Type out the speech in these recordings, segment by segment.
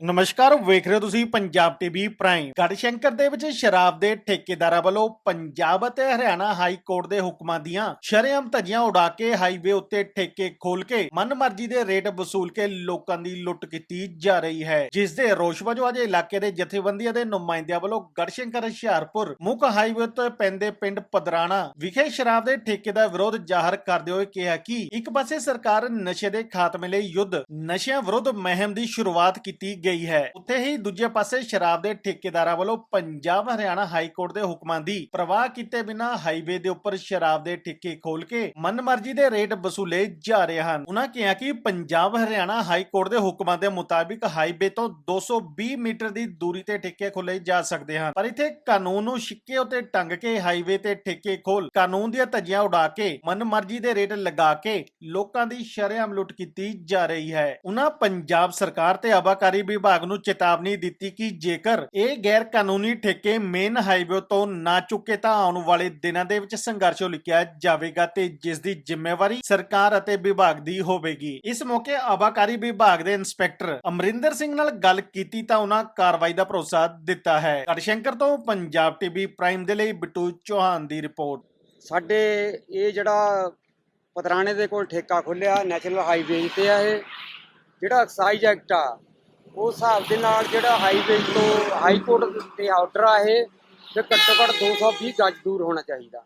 ਨਮਸਕਾਰ, ਵੇਖ ਰਹੇ ਹੋ ਤੁਸੀਂ ਪੰਜਾਬ ਟੀਵੀ ਪ੍ਰਾਈਮ। ਗੜਸ਼ੰਕਰ ਦੇ ਵਿੱਚ ਸ਼ਰਾਬ ਦੇ ਠੇਕੇਦਾਰਾਂ ਵੱਲੋਂ ਪੰਜਾਬ ਅਤੇ ਹਰਿਆਣਾ ਹਾਈ ਕੋਰਟ ਦੇ ਹੁਕਮਾਂ ਦੀਆਂ ਸ਼ਰੇਆਮ ਧੱਜੀਆਂ ਉਡਾ ਕੇ ਹਾਈਵੇ ਉੱਤੇ ਠੇਕੇ ਖੋਲ ਕੇ ਮਨਮਰਜ਼ੀ ਦੇ ਰੇਟ ਵਸੂਲ ਕੇ ਲੋਕਾਂ ਦੀ ਲੁੱਟ ਕੀਤੀ ਜਾ ਰਹੀ ਹੈ। ਜਿਸ ਦੇ ਰੋਸ਼ ਵਜੋਂ ਅੱਜ ਇਲਾਕੇ ਦੇ ਜਥੇਬੰਦੀਆਂ ਦੇ ਨੁਮਾਇੰਦਿਆਂ ਵੱਲੋਂ ਗੜਸ਼ੰਕਰ, ਹੁਸ਼ਿਆਰਪੁਰ ਮੁੱਖ ਹਾਈਵੇ ਉੱਤੇ ਪੈਂਦੇ ਪਿੰਡ ਪਦਰਾਣਾ ਵਿਖੇ ਸ਼ਰਾਬ ਦੇ ਠੇਕੇ ਦਾ ਵਿਰੋਧ ਜ਼ਾਹਰ ਕਰਦੇ ਹੋਏ ਕਿਹਾ ਕਿ ਇੱਕ ਪਾਸੇ ਸਰਕਾਰ ਨਸ਼ੇ ਦੇ ਖਾਤਮੇ ਲਈ ਯੁੱਧ, ਨਸ਼ਿਆਂ ਵਿਰੁੱਧ ਮੁਹਿੰਮ ਦੀ ਸ਼ੁਰੂਆਤ ਕੀਤੀ ਗਈ ਹੈ। ਉੱਥੇ ਹੀ ਦੂਜੇ ਪਾਸੇ ਸ਼ਰਾਬ ਦੇ ਠੇਕੇਦਾਰਾਂ ਵੱਲੋਂ ਪੰਜਾਬ ਹਰਿਆਣਾ ਹਾਈ ਕੋਰਟ ਦੇ ਹੁਕਮਾਂ ਦੀ ਪ੍ਰਵਾਹ ਕੀਤੇ ਬਿਨਾਂ ਹਾਈਵੇ ਦੇ ਉੱਪਰ ਸ਼ਰਾਬ ਦੇ ਠੇਕੇ ਖੋਲ ਕੇ ਮਨਮਰਜ਼ੀ ਦੇ ਰੇਟ ਵਸੂਲੇ ਜਾ ਰਹੇ ਹਨ। ਉਹਨਾਂ ਕਿਹਾ ਕਿ ਪੰਜਾਬ ਹਰਿਆਣਾ ਹਾਈ ਕੋਰਟ ਦੇ ਹੁਕਮਾਂ ਦੇ ਮੁਤਾਬਿਕ ਹਾਈਵੇ ਤੋਂ 220 ਮੀਟਰ ਦੀ ਦੂਰੀ ਤੇ ਠੇਕੇ ਖੋਲੇ ਜਾ ਸਕਦੇ ਹਨ। ਪਰ ਇੱਥੇ ਕਾਨੂੰਨ ਨੂੰ ਛਿੱਕੇ ਉੱਤੇ ਟੰਗ ਕੇ ਹਾਈਵੇ ਤੇ ਠੇਕੇ ਖੋਲ ਕਾਨੂੰਨ ਦੀਆਂ ਧੱਜੀਆਂ ਉਡਾ ਕੇ ਮਨਮਰਜ਼ੀ ਦੇ ਰੇਟ ਲਗਾ ਕੇ ਲੋਕਾਂ ਦੀ ਸ਼ਰੇਆਮ ਲੁੱਟ ਕੀਤੀ ਜਾ ਰਹੀ ਹੈ। ਉਹਨਾਂ ਪੰਜਾਬ ਸਰਕਾਰ ਤੇ ਆਬਾਕਾਰੀ ਵਿਭਾਗ ਨੂੰ ਚੇਤਾਵਨੀ ਦਿੱਤੀ ਕਿ ਜੇਕਰ ਇਹ ਗੈਰ ਕਾਨੂੰਨੀ ਠੇਕੇ ਮੇਨ ਹਾਈਵੇ ਤੋਂ ਨਾ ਚੁੱਕੇ ਤਾਂ ਆਉਣ ਵਾਲੇ ਦਿਨਾਂ ਦੇ ਵਿੱਚ ਸੰਘਰਸ਼ ਉਲੀਕਿਆ ਜਾਵੇਗਾ ਤੇ ਜਿਸ ਦੀ ਜ਼ਿੰਮੇਵਾਰੀ ਸਰਕਾਰ ਅਤੇ ਵਿਭਾਗ ਦੀ ਹੋਵੇਗੀ। ਇਸ ਮੌਕੇ ਆਬਾਕਾਰੀ ਵਿਭਾਗ ਦੇ ਇੰਸਪੈਕਟਰ ਅਮਰਿੰਦਰ ਸਿੰਘ ਨਾਲ ਗੱਲ ਕੀਤੀ ਤਾਂ ਉਹਨਾਂ ਕਾਰਵਾਈ ਦਾ ਭਰੋਸਾ ਦਿੱਤਾ ਹੈ। ਗੜਸ਼ੰਕਰ ਤੋਂ ਪੰਜਾਬ ਟੀਵੀ ਪ੍ਰਾਈਮ ਦੇ ਲਈ ਬਿੱਟੂ ਚੌਹਾਨ ਦੀ ਰਿਪੋਰਟ। ਸਾਡੇ ਇਹ ਜਿਹੜਾ ਪਤਰਾਣੇ ਦੇ ਕੋਲ ਠੇਕਾ ਖੁੱਲਿਆ ਨੈਸ਼ਨਲ ਹਾਈਵੇ ਤੇ ਆ ਇਹ, ਜਿਹੜਾ ਐਕਸਾਈਜ਼ ਐਕਟ ਆ ਉਸ ਹਿਸਾਬ ਦੇ ਨਾਲ ਜਿਹੜਾ ਹਾਈਵੇ ਤੋਂ ਹਾਈ ਕੋਰਟ ਤੇ ਆਰਡਰ ਆ ਇਹ ਕਿ ਘੱਟੋ ਘੱਟ 220 ਗਜ ਦੂਰ ਹੋਣਾ ਚਾਹੀਦਾ।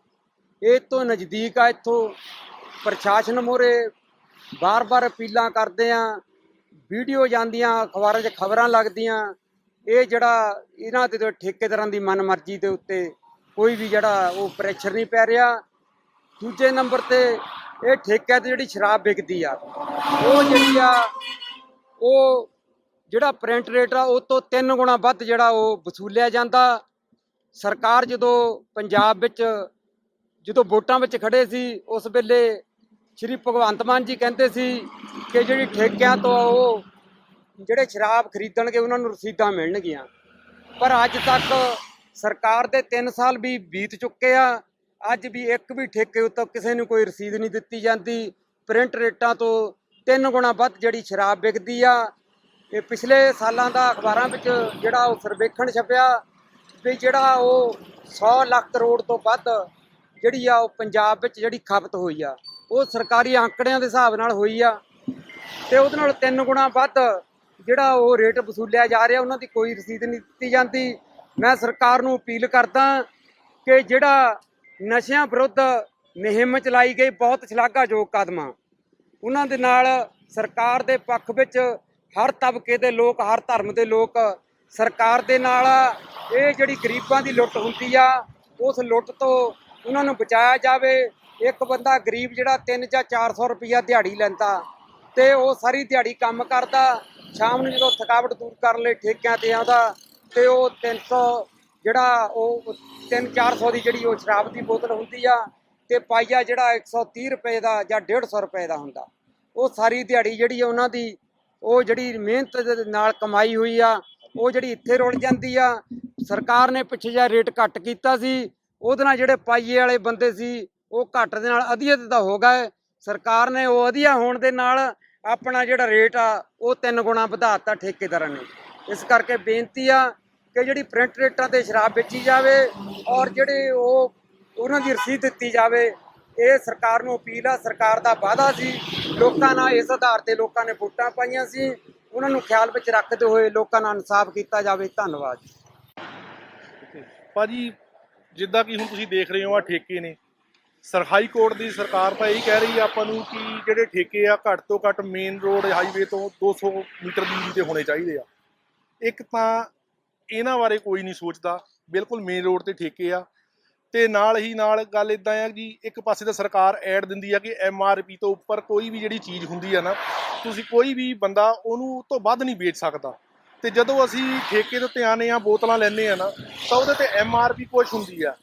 ਇਹ ਤੋਂ ਨਜ਼ਦੀਕ ਆ ਇੱਥੋਂ ਪ੍ਰਸ਼ਾਸਨ ਮੋਰੇ ਬਾਰ-ਬਾਰ ਅਪੀਲਾਂ ਕਰਦੇ ਆ, ਵੀਡੀਓ ਜਾਂਦੀਆਂ, ਅਖਬਾਰਾਂ 'ਚ ਖਬਰਾਂ ਲੱਗਦੀਆਂ। ਇਹ ਜਿਹੜਾ ਇਹਨਾਂ ਤੇ ਠੇਕੇਦਾਰਾਂ ਦੀ ਮਨਮਰਜ਼ੀ ਦੇ ਉੱਤੇ ਕੋਈ ਵੀ ਜਿਹੜਾ ਉਹ ਪ੍ਰੈਸ਼ਰ ਨਹੀਂ ਪੈ ਰਿਹਾ। ਦੂਜੇ ਨੰਬਰ ਤੇ ਇਹ ਠੇਕੇ ਤੇ ਜਿਹੜੀ ਸ਼ਰਾਬ ਵਿਕਦੀ ਆ, ਉਹ ਜਿਹੜੀ ਆ, ਉਹ ਜਿਹੜਾ ਪ੍ਰਿੰਟ ਰੇਟ ਆ, ਉਹ ਤੋਂ ਤਿੰਨ ਗੁਣਾ ਵੱਧ ਜਿਹੜਾ ਉਹ ਵਸੂਲਿਆ ਜਾਂਦਾ। ਸਰਕਾਰ ਜਦੋਂ ਪੰਜਾਬ ਵਿੱਚ ਜਦੋਂ ਵੋਟਾਂ ਵਿੱਚ ਖੜੇ ਸੀ, ਉਸ ਵੇਲੇ ਸ਼੍ਰੀ ਭਗਵੰਤ ਮਾਨ ਜੀ ਕਹਿੰਦੇ ਸੀ ਕਿ ਜਿਹੜੀ ਠੇਕਿਆਂ ਤੋਂ ਉਹ ਜਿਹੜੇ ਸ਼ਰਾਬ ਖਰੀਦਣਗੇ, ਉਹਨਾਂ ਨੂੰ ਰਸੀਦਾਂ ਮਿਲਣਗੀਆਂ। ਪਰ ਅੱਜ ਤੱਕ ਸਰਕਾਰ ਦੇ 3 ਸਾਲ ਵੀ ਬੀਤ ਚੁੱਕੇ ਆ। ਅੱਜ ਵੀ ਇੱਕ ਵੀ ਠੇਕੇ ਉੱਤੇ ਕਿਸੇ ਨੂੰ ਕੋਈ ਰਸੀਦ ਨਹੀਂ ਦਿੱਤੀ ਜਾਂਦੀ। ਪ੍ਰਿੰਟ ਰੇਟਾਂ ਤੋਂ ਤਿੰਨ ਗੁਣਾ ਵੱਧ ਜਿਹੜੀ ਸ਼ਰਾਬ ਵਿਕਦੀ ਆ ਇਹ ਪਿਛਲੇ ਸਾਲਾਂ ਦਾ ਅਖਬਾਰਾਂ ਵਿੱਚ ਜਿਹੜਾ ਉਹ ਸਰਵੇਖਣ ਛਪਿਆ ਵੀ ਜਿਹੜਾ ਉਹ 100 ਲੱਖ ਕਰੋੜ ਤੋਂ ਵੱਧ ਜਿਹੜੀ ਆ ਉਹ ਪੰਜਾਬ ਵਿੱਚ ਜਿਹੜੀ ਖਪਤ ਹੋਈ ਆ, ਉਹ ਸਰਕਾਰੀ ਅੰਕੜਿਆਂ ਦੇ ਹਿਸਾਬ ਨਾਲ ਹੋਈ ਆ ਤੇ ਉਹਦੇ ਨਾਲ ਤਿੰਨ ਗੁਣਾ ਵੱਧ ਜਿਹੜਾ ਉਹ ਰੇਟ ਵਸੂਲਿਆ ਜਾ ਰਿਹਾ, ਉਹਨਾਂ ਦੀ ਕੋਈ ਰਸੀਦ ਨਹੀਂ ਦਿੱਤੀ ਜਾਂਦੀ। ਮੈਂ ਸਰਕਾਰ ਨੂੰ ਅਪੀਲ ਕਰਦਾ ਕਿ ਜਿਹੜਾ ਨਸ਼ਿਆਂ ਵਿਰੁੱਧ ਮੁਹਿੰਮ ਚਲਾਈ ਗਈ, ਬਹੁਤ ਸ਼ਲਾਘਾਯੋਗ ਕਦਮ ਆ ਉਹਨਾਂ ਦੇ ਨਾਲ ਸਰਕਾਰ ਦੇ ਪੱਖ ਵਿੱਚ ਹਰ ਤਬਕੇ ਦੇ ਲੋਕ, ਹਰ ਧਰਮ ਦੇ ਲੋਕ ਸਰਕਾਰ ਦੇ ਨਾਲ ਇਹ ਜਿਹੜੀ ਗਰੀਬਾਂ ਦੀ ਲੁੱਟ ਹੁੰਦੀ ਆ, ਉਸ ਲੁੱਟ ਤੋਂ ਉਹਨਾਂ ਨੂੰ ਬਚਾਇਆ ਜਾਵੇ। ਇੱਕ ਬੰਦਾ ਗਰੀਬ ਜਿਹੜਾ 3 ਜਾਂ 400 ਰੁਪਈਆ ਦਿਹਾੜੀ ਲੈਂਦਾ ਤੇ ਉਹ ਸਾਰੀ ਦਿਹਾੜੀ ਕੰਮ ਕਰਦਾ, ਸ਼ਾਮ ਨੂੰ ਜਦੋਂ ਥਕਾਵਟ ਦੂਰ ਕਰਨ ਲਈ ਠੇਕਿਆਂ ਤੇ ਆਉਂਦਾ ਤੇ ਉਹ 300 ਜਿਹੜਾ ਉਹ 3-400 ਦੀ ਜਿਹੜੀ ਉਹ ਸ਼ਰਾਬ ਦੀ ਬੋਤਲ ਹੁੰਦੀ ਆ ਤੇ ਪਾਈਆ ਜਿਹੜਾ 130 ਰੁਪਏ ਦਾ ਜਾਂ 150 ਰੁਪਏ ਦਾ ਹੁੰਦਾ। ਉਹ ਸਾਰੀ ਦਿਹਾੜੀ ਜਿਹੜੀ ਆ ਉਹਨਾਂ ਦੀ ਉਹ ਜਿਹੜੀ ਮਿਹਨਤ ਦੇ ਨਾਲ ਕਮਾਈ ਹੋਈ ਆ, ਉਹ ਜਿਹੜੀ ਇੱਥੇ ਰੁਲ ਜਾਂਦੀ ਆ, ਸਰਕਾਰ ਨੇ ਪਿੱਛੇ ਜਿਹਾ ਰੇਟ ਘੱਟ ਕੀਤਾ ਸੀ, ਉਹਦੇ ਨਾਲ ਜਿਹੜੇ ਪਾਈਏ ਵਾਲੇ ਬੰਦੇ ਸੀ, ਉਹ ਘੱਟ ਦੇ ਨਾਲ ਅਧੀਅਤ ਦਾ ਹੋ ਗਏ ਸਰਕਾਰ ਨੇ ਉਹ ਅਧੀਆ ਹੋਣ ਦੇ ਨਾਲ ਆਪਣਾ ਜਿਹੜਾ ਰੇਟ ਆ, ਉਹ ਤਿੰਨ ਗੁਣਾ ਵਧਾਤਾ ਠੇਕੇਦਾਰਾਂ ਨੇ। ਇਸ ਕਰਕੇ ਬੇਨਤੀ ਆ ਕਿ ਜਿਹੜੀ ਪ੍ਰਿੰਟ ਰੇਟਾਂ ਤੇ ਸ਼ਰਾਬ ਵੇਚੀ ਜਾਵੇ ਔਰ ਜਿਹੜੇ ਉਹ ਉਹਨਾਂ ਦੀ ਰਸੀਦ ਦਿੱਤੀ ਜਾਵੇ ਇਹ ਸਰਕਾਰ ਨੂੰ ਅਪੀਲ ਆ, ਸਰਕਾਰ ਦਾ ਵਾਅਦਾ ਸੀ। ਲੋਕਾਂ ਨਾਲ ਇਸ ਆਧਾਰ ਤੇ ਲੋਕਾਂ ਨੇ ਵੋਟਾਂ ਪਾਈਆਂ ਸੀ। ਉਹਨਾਂ ਨੂੰ ਖਿਆਲ ਵਿੱਚ ਰੱਖਦੇ ਹੋਏ ਲੋਕਾਂ ਨਾਲ ਇਨਸਾਫ ਕੀਤਾ ਜਾਵੇ। ਧੰਨਵਾਦ ਭਾਜੀ, ਜਿੱਦਾਂ ਕਿ ਹੁਣ ਤੁਸੀਂ ਦੇਖ ਰਹੇ ਹੋ ਆ ਠੇਕੇ ਨੇ। ਸਰਹਾਈ ਕੋਰਟ ਦੀ ਸਰਕਾਰ ਤਾਂ ਇਹ ਕਹਿ ਰਹੀ ਆ ਆਪਾਂ ਨੂੰ ਕਿ ਜਿਹੜੇ ਠੇਕੇ ਆ, ਘੱਟ ਤੋਂ ਘੱਟ ਮੇਨ ਰੋਡ ਹਾਈਵੇ ਤੋਂ 200 ਮੀਟਰ ਦੀ ਦੂਰੀ ਤੇ ਹੋਣੇ ਚਾਹੀਦੇ ਆ। ਇੱਕ ਤਾਂ ਇਹਨਾਂ ਬਾਰੇ ਕੋਈ ਨਹੀਂ ਸੋਚਦਾ। ਬਿਲਕੁਲ ਮੇਨ ਰੋਡ ਤੇ ਠੇਕੇ ਆ। ਤੇ ਨਾਲ ਹੀ ਨਾਲ ਗੱਲ ਇਦਾਂ ਆ ਜੀ ਇੱਕ ਪਾਸੇ ਤਾਂ ਸਰਕਾਰ ਐਡ ਦਿੰਦੀ ਆ ਕਿ ਐਮ ਆਰ ਪੀ ਤੋਂ ਉੱਪਰ ਕੋਈ ਵੀ ਜਿਹੜੀ ਚੀਜ਼ ਹੁੰਦੀ ਆ ਨਾ, ਤੁਸੀਂ ਕੋਈ ਵੀ ਬੰਦਾ ਉਹਨੂੰ ਤੋਂ ਵੱਧ ਨਹੀਂ ਵੇਚ ਸਕਦਾ। ਤੇ ਜਦੋਂ ਅਸੀਂ ਠੇਕੇ ਦੇ ਉੱਤੇ ਆਨੇ ਆ, ਬੋਤਲਾਂ ਲੈਨੇ ਆ ਨਾ, ਤਾਂ ਉਹਦੇ ਤੇ ਐਮ ਆਰ ਪੀ ਕੁਛ ਹੁੰਦੀ ਆ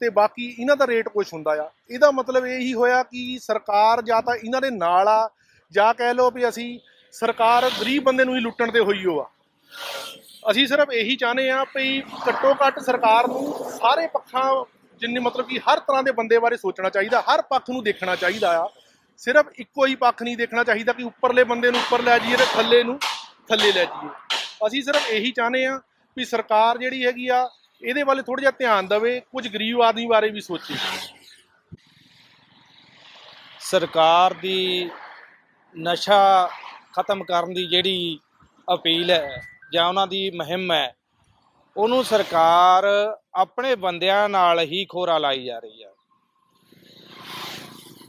ਤੇ ਬਾਕੀ ਇਹਨਾਂ ਦਾ ਰੇਟ ਕੁਛ ਹੁੰਦਾ ਆ। ਇਹਦਾ ਮਤਲਬ ਇਹੀ ਹੋਇਆ ਕਿ ਸਰਕਾਰ ਜਾਂ ਤਾਂ ਇਹਨਾਂ ਦੇ ਨਾਲ ਆ, ਜਾਂ ਕਹਿ ਲਓ ਵੀ ਅਸੀਂ ਸਰਕਾਰ ਗਰੀਬ ਬੰਦੇ ਨੂੰ ਹੀ ਲੁੱਟਣ ਤੇ ਹੋਈ ਹੋ ਆ ਅਸੀਂ ਸਿਰਫ ਇਹੀ ਚਾਹੁੰਦੇ ਆ ਵੀ ਘੱਟੋ ਘੱਟ ਸਰਕਾਰ ਨੂੰ ਸਾਰੇ ਪੱਖਾਂ ਜਿੰਨੇ ਮਤਲਬ ਕਿ ਹਰ ਤਰ੍ਹਾਂ ਦੇ ਬੰਦੇ ਬਾਰੇ ਸੋਚਣਾ ਚਾਹੀਦਾ, ਹਰ ਪੱਖ ਨੂੰ ਦੇਖਣਾ ਚਾਹੀਦਾ ਆ। ਸਿਰਫ ਇੱਕੋ ਹੀ ਪੱਖ ਨਹੀਂ ਦੇਖਣਾ ਚਾਹੀਦਾ ਕਿ ਉੱਪਰਲੇ ਬੰਦੇ ਨੂੰ ਉੱਪਰ ਲੈ ਜਾਈਏ ਤੇ ਥੱਲੇ ਨੂੰ ਥੱਲੇ ਲੈ ਜਾਈਏ। ਅਸੀਂ ਸਿਰਫ ਇਹੀ ਚਾਹੁੰਦੇ ਆ ਵੀ ਸਰਕਾਰ ਜਿਹੜੀ ਹੈਗੀ ਆ, ਇਹਦੇ ਵੱਲ ਥੋੜਾ ਜਿਹਾ ਧਿਆਨ ਦੇਵੇ, ਕੁਝ ਗਰੀਬ ਆਦਮੀ ਬਾਰੇ ਵੀ ਸੋਚੇ। ਸਰਕਾਰ ਦੀ ਨਸ਼ਾ ਖਤਮ ਕਰਨ ਦੀ ਜਿਹੜੀ ਅਪੀਲ ਹੈ ਜਾਂ ਉਹਨਾਂ ਦੀ ਮੁਹਿੰਮ ਹੈ, ਉਹਨੂੰ ਸਰਕਾਰ ਆਪਣੇ ਬੰਦਿਆਂ ਨਾਲ ਹੀ ਖੋਰਾ ਲਾਈ ਜਾ ਰਹੀ ਹੈ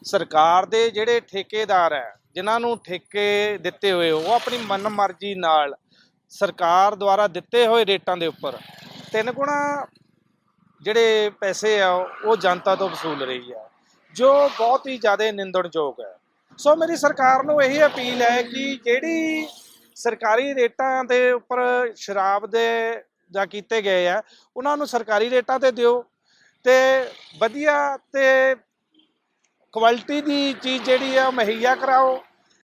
ਸਰਕਾਰ ਦੇ ਜਿਹੜੇ ਠੇਕੇਦਾਰ ਹੈ ਜਿਨ੍ਹਾਂ ਨੂੰ ਠੇਕੇ ਦਿੱਤੇ ਹੋਏ, ਉਹ ਆਪਣੀ ਮਨਮਰਜ਼ੀ ਨਾਲ ਸਰਕਾਰ ਦੁਆਰਾ ਦਿੱਤੇ ਹੋਏ ਰੇਟਾਂ ਦੇ ਉੱਪਰ ਤਿੰਨ ਗੁਣਾ ਜਿਹੜੇ ਪੈਸੇ ਆ, ਉਹ ਜਨਤਾ ਤੋਂ ਵਸੂਲ ਰਹੀ ਹੈ ਜੋ ਬਹੁਤ ਹੀ ਜ਼ਿਆਦਾ ਨਿੰਦਣਯੋਗ ਹੈ ਸੋ ਮੇਰੀ ਸਰਕਾਰ ਨੂੰ ਇਹੀ ਅਪੀਲ ਹੈ ਕਿ ਜਿਹੜੀ ਸਰਕਾਰੀ ਰੇਟਾਂ ਦੇ ਉੱਪਰ ਸ਼ਰਾਬ ਦੇ ਜਾਂ ਕੀਤੇ ਗਏ ਆ, ਉਹਨਾਂ ਨੂੰ ਸਰਕਾਰੀ ਰੇਟਾਂ ਤੇ ਦਿਓ ਤੇ ਵਧੀਆ ਤੇ ਕੁਆਲਿਟੀ ਦੀ ਚੀਜ਼ ਜਿਹੜੀ ਆ ਮੁਹੱਈਆ ਕਰਾਓ।